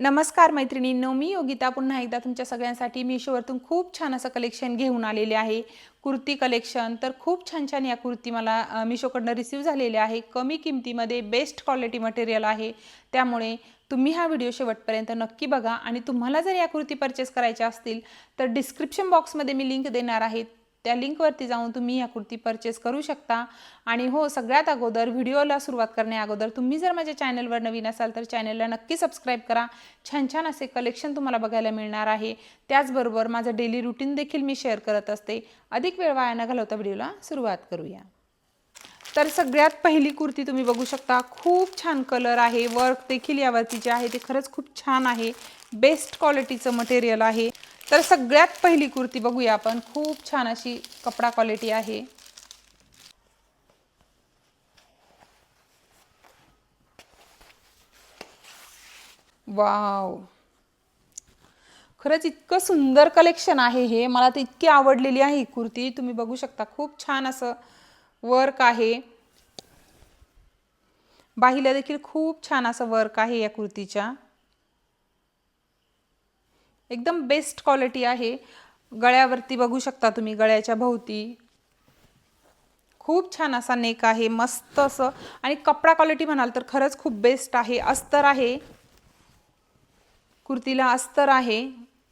नमस्कार मैत्रिणींनो मी योगिता. पुन्हा एकदा तुमच्या सगळ्यांसाठी मिशोवरतून खूप छान असं कलेक्शन घेऊन आलेले आहे. कुर्ती कलेक्शन तर खूप छान छान या कुर्ती मला मिशोकडनं रिसीव झालेल्या आहे. कमी किमतीमध्ये बेस्ट क्वालिटी मटेरियल आहे. त्यामुळे तुम्ही हा व्हिडिओ शेवटपर्यंत नक्की बघा. आणि तुम्हाला जर या कुर्ती परचेस करायच्या असतील तर डिस्क्रिप्शन बॉक्समध्ये मी लिंक देणार आहे. त्या लिंकवरती जाऊन तुम्ही ह्या कुर्ती परचेस करू शकता. आणि हो सगळ्यात अगोदर व्हिडिओला सुरुवात करण्या अगोदर तुम्ही जर माझ्या चॅनलवर नवीन असाल तर चॅनलला नक्की सबस्क्राईब करा. छान छान असे कलेक्शन तुम्हाला बघायला मिळणार आहे. त्याचबरोबर माझं डेली रुटीन देखील मी शेअर करत असते. अधिक वेळ वाया न घालवता व्हिडिओला सुरुवात करूया. तर सगळ्यात पहिली कुर्ती तुम्ही बघू शकता. खूप छान कलर आहे. वर्क देखील यावरती जे आहे ते खरंच खूप छान आहे. बेस्ट क्वालिटीचं मटेरियल आहे. तर सगळ्यात पहिली कुर्ती बघूया आपण. खूप छान अशी कपडा क्वालिटी आहे. वाव. खरंच इतकं सुंदर कलेक्शन आहे हे. मला तर इतकी आवडलेली आहे ही कुर्ती. तुम्ही बघू शकता खूप छान असं वर्क आहे. बाहीला देखील खूप छान असं वर्क आहे या कुर्तीच्या. एकदम बेस्ट क्वालिटी आहे. गळ्यावरती बघू शकता तुम्ही गळ्याच्या भोवती. खूप छान असा नेक आहे मस्त असं. आणि कपडा क्वालिटी म्हणाल तर खरंच खूप बेस्ट आहे. अस्तर आहे. कुर्तीला अस्तर आहे.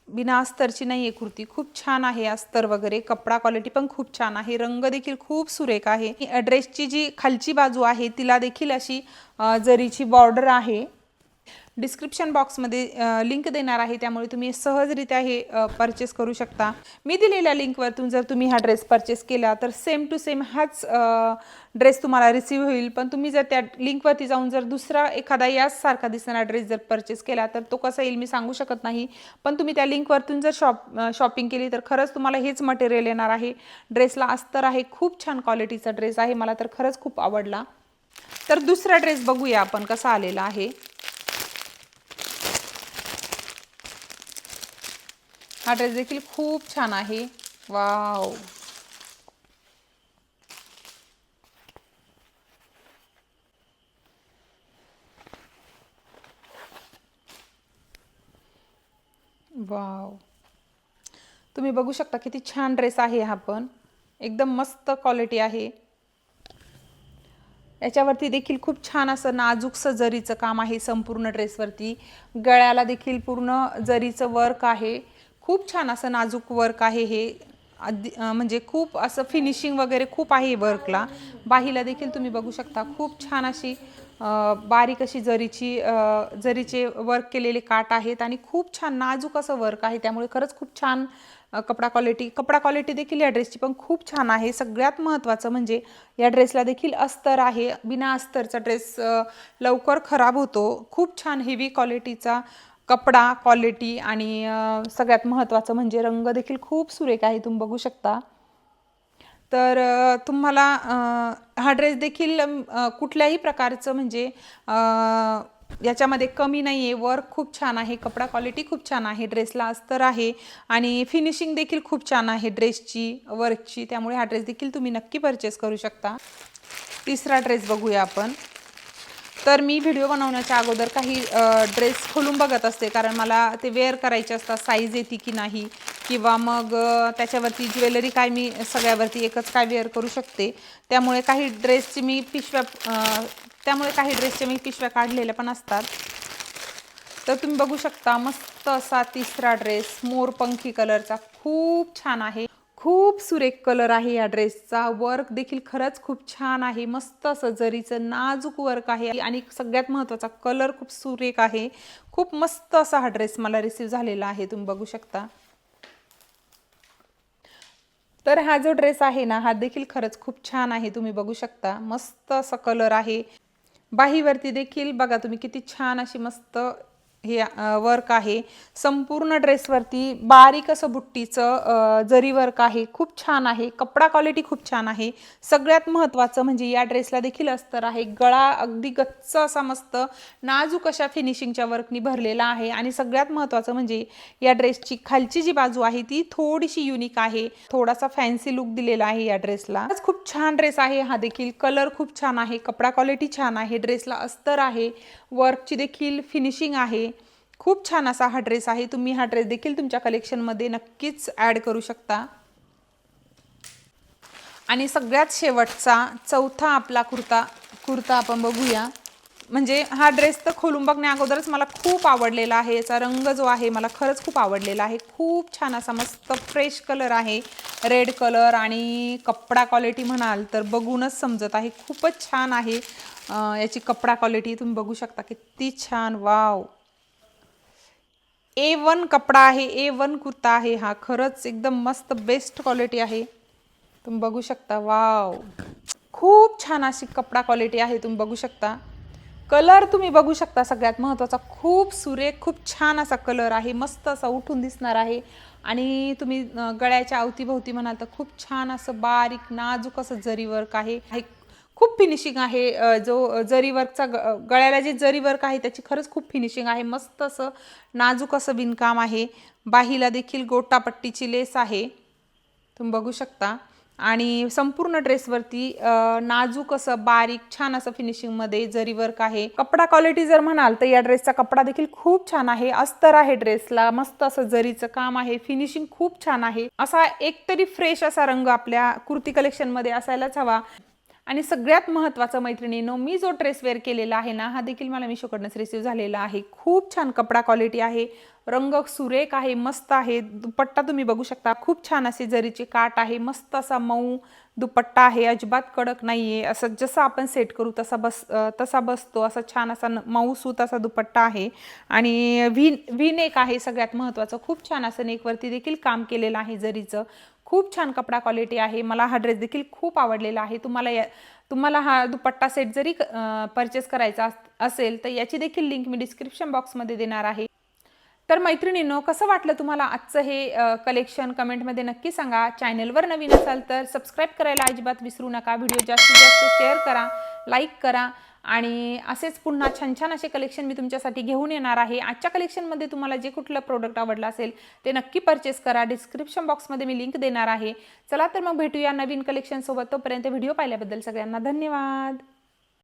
बिना अस्तरची नाही आहे कुर्ती. खूप छान आहे अस्तर वगैरे. कपडा क्वालिटी पण खूप छान आहे. रंग देखील खूप सुरेख आहे. ड्रेसची जी खालची बाजू आहे तिला देखील अशी जरीची बॉर्डर आहे. डिस्क्रिप्शन बॉक्समध्ये लिंक देणार आहे. त्यामुळे तुम्ही सहजरित्या हे परचेस करू शकता. मी दिलेल्या लिंकवरतून जर तुम्ही हा ड्रेस परचेस केला तर सेम टू सेम हाच ड्रेस तुम्हाला रिसीव होईल. पण तुम्ही जर त्या लिंकवरती जाऊन जर दुसरा एखादा याच सारखा दिसणारा ड्रेस जर परचेस केला तर तो कसा येईल मी सांगू शकत नाही. पण तुम्ही त्या लिंकवरतून जर शॉप शॉपिंग केली तर खरंच तुम्हाला हेच मटेरियल येणार आहे. ड्रेसला अस्तर आहे. खूप छान क्वालिटीचा ड्रेस आहे. मला तर खरंच खूप आवडला. तर दुसरा ड्रेस बघूया आपण कसा आलेला आहे. हा ड्रेस देखील खूप छान आहे. वाव. वाव. तुम्ही बघू शकता किती छान ड्रेस आहे हा पण. एकदम मस्त क्वालिटी आहे. याच्यावरती देखील खूप छान असं नाजूकसं जरीचं काम आहे संपूर्ण ड्रेसवरती गळ्याला देखील पूर्ण जरीचं वर्क आहे. खूप छान असं नाजूक वर्क आहे हे. म्हणजे खूप असं फिनिशिंग वगैरे खूप आहे वर्कला बाहीला देखील तुम्ही बघू शकता खूप छान अशी बारीक अशी जरीची जरीचे वर्क केलेले काट आहेत आणि खूप छान नाजूक असं वर्क आहे. त्यामुळे खरंच खूप छान कपडा क्वालिटी कपडा क्वालिटी देखील या ड्रेसची पण खूप छान आहे. सगळ्यात महत्त्वाचं म्हणजे या ड्रेसला देखील अस्तर आहे. बिना अस्तरचा ड्रेस लवकर खराब होतो. खूप छान हेवी क्वालिटीचा कपडा क्वालिटी आणि सगळ्यात महत्त्वाचं म्हणजे रंग देखील खूप सुरेख आहे तुम्ही बघू शकता. तर तुम्हाला हा ड्रेस देखील कुठल्याही प्रकारचं म्हणजे याच्यामध्ये कमी नाही आहे वर्क खूप छान आहे कपडा क्वालिटी खूप छान आहे ड्रेसला अस्तर आहे आणि फिनिशिंग देखील खूप छान आहे ड्रेसची वर्कची त्यामुळे हा ड्रेस देखील तुम्ही नक्की परचेस करू शकता. तिसरा ड्रेस बघूया आपण. तर मी व्हिडिओ बनवण्याच्या अगोदर काही ड्रेस खोलून बघत असते. कारण मला ते वेअर करायचे असतात साईज येते की नाही किंवा मग त्याच्यावरती ज्वेलरी काय मी सगळ्यावरती एकच काय वेअर करू शकते. त्यामुळे काही ड्रेसची मी पिशव्या त्यामुळे काही ड्रेसच्या मी पिशव्या काढलेल्या पण असतात. तर तुम्ही बघू शकता मस्त असा तिसरा ड्रेस मोरपंखी कलरचा खूप छान आहे. खूप सुरेख कलर आहे या ड्रेसचा वर्क देखील खरंच खूप छान आहे. मस्त असं जरीचं नाजूक वर्क आहे. आणि सगळ्यात महत्त्वाचा कलर खूप सुरेख आहे. खूप मस्त असा हा ड्रेस मला रिसीव झालेला आहे. तुम्ही बघू शकता. तर हा जो ड्रेस आहे ना हा देखील खरंच खूप छान आहे. तुम्ही बघू शकता. मस्त असा कलर आहे. बाहीवरती देखील बघा तुम्ही किती छान अशी मस्त हे वर्क आहे. संपूर्ण ड्रेसवरती बारीक असं बुट्टीचं जरी वर्क आहे खूप छान आहे. कपडा क्वालिटी खूप छान आहे. सगळ्यात महत्त्वाचं म्हणजे या ड्रेसला देखील अस्तर आहे. गळा अगदी गच्च असा मस्त नाजूक अशा फिनिशिंगच्या वर्कनी भरलेला आहे. आणि सगळ्यात महत्त्वाचं म्हणजे या ड्रेसची खालची जी बाजू आहे ती थोडीशी युनिक आहे. थोडासा फॅन्सी लुक दिलेला आहे या ड्रेसला खूप छान ड्रेस आहे. हा देखील कलर खूप छान आहे. कपडा क्वालिटी छान आहे. ड्रेसला अस्तर आहे. वर्कची देखील फिनिशिंग आहे. खूप छान असा हा ड्रेस आहे. तुम्ही हा ड्रेस देखील तुमच्या कलेक्शनमध्ये नक्कीच ॲड करू शकता. आणि सगळ्यात शेवटचा चौथा आपला कुर्ता कुर्ता आपण बघूया. म्हणजे हा ड्रेस तर खोलून बघण्या अगोदरच मला खूप आवडलेला आहे. याचा रंग जो आहे मला खरंच खूप आवडलेला आहे. खूप छान असा मस्त फ्रेश कलर आहे. रेड कलर आणि कपडा क्वालिटी म्हणाल तर बघूनच समजत आहे. खूपच छान आहे. याची कपडा क्वालिटी तुम्ही बघू शकता. किती छान. वाव ए वन कपडा आहे ए वन कुर्ता आहे हा. खरंच एकदम मस्त बेस्ट क्वालिटी आहे. तुम्ही बघू शकता वाव खूप छान अशी कपडा क्वालिटी आहे तुम्ही बघू शकता. कलर तुम्ही बघू शकता सगळ्यात महत्त्वाचा खूप सुरेख खूप छान असा कलर आहे. मस्त असा उठून दिसणार आहे. आणि तुम्ही गळ्याच्या अवतीभोवती म्हणाल तर खूप छान असं बारीक नाजूक असं जरी वर्क आहे आहे. खूप फिनिशिंग आहे. जो जरी वर्कचा ग गळ्याला जे जरी वर्क आहे त्याची खरंच खूप फिनिशिंग आहे. मस्त असं नाजूक असं विणकाम आहे. बाहीला देखील गोटापट्टीची लेस आहे. तुम्ही बघू शकता. आणि संपूर्ण ड्रेसवरती नाजूक असं बारीक छान असं फिनिशिंगमध्ये जरी वर्क आहे. कपडा क्वालिटी जर म्हणाल तर या ड्रेसचा कपडा देखील खूप छान आहे. अस्तर आहे ड्रेसला मस्त असं जरीचं काम आहे. फिनिशिंग खूप छान आहे. असा एकतरी फ्रेश असा रंग आपल्या कुर्ती कलेक्शनमध्ये असायलाच हवा. आणि सगळ्यात महत्त्वाचं मैत्रिणीनो मी जो ड्रेस वेअर केलेला आहे ना हा देखील मला मिशोकडनंच रिसिव्ह झालेला आहे. खूप छान कपडा क्वालिटी आहे रंग सुरेख आहे मस्त आहे दुपट्टा तुम्ही बघू शकता. खूप छान असे जरीचे काट आहे मस्त असा मऊ दुपट्टा आहे अजिबात कडक नाही आहे असं जसं आपण सेट करू तसा बस तसा बसतो असा छान असा न- मऊसूत असा दुपट्टा आहे. आणि व्ही व्ही नेक आहे सगळ्यात महत्त्वाचं खूप छान असं नेकवरती देखील काम केलेलं आहे जरीचं. खूप छान कपडा क्वालिटी आहे. मला हा ड्रेस देखील खूप आवडलेला आहे. तुम्हाला या तुम्हाला हा दुपट्टा सेट जरी परचेस करायचा अस- असेल तर याची देखील लिंक मी डिस्क्रिप्शन बॉक्समध्ये देणार आहे. तर मैत्रिणींनो कसं वाटलं तुम्हाला आजचं हे कलेक्शन कमेंटमध्ये नक्की सांगा. चॅनलवर नवीन असाल तर सबस्क्राईब करायला अजिबात विसरू नका. व्हिडिओ जास्तीत जास्त शेअर करा लाईक करा. आणि असेच पुन्हा छान छान असे कलेक्शन मी तुमच्यासाठी घेऊन येणार आहे. आजच्या कलेक्शनमध्ये तुम्हाला जे कुठलं प्रोडक्ट आवडलं असेल ते नक्की परचेस करा. डिस्क्रिप्शन बॉक्समध्ये मी लिंक देणार आहे. चला तर मग भेटूया नवीन कलेक्शनसोबत तोपर्यंत व्हिडिओ पाहिल्याबद्दल सगळ्यांना धन्यवाद.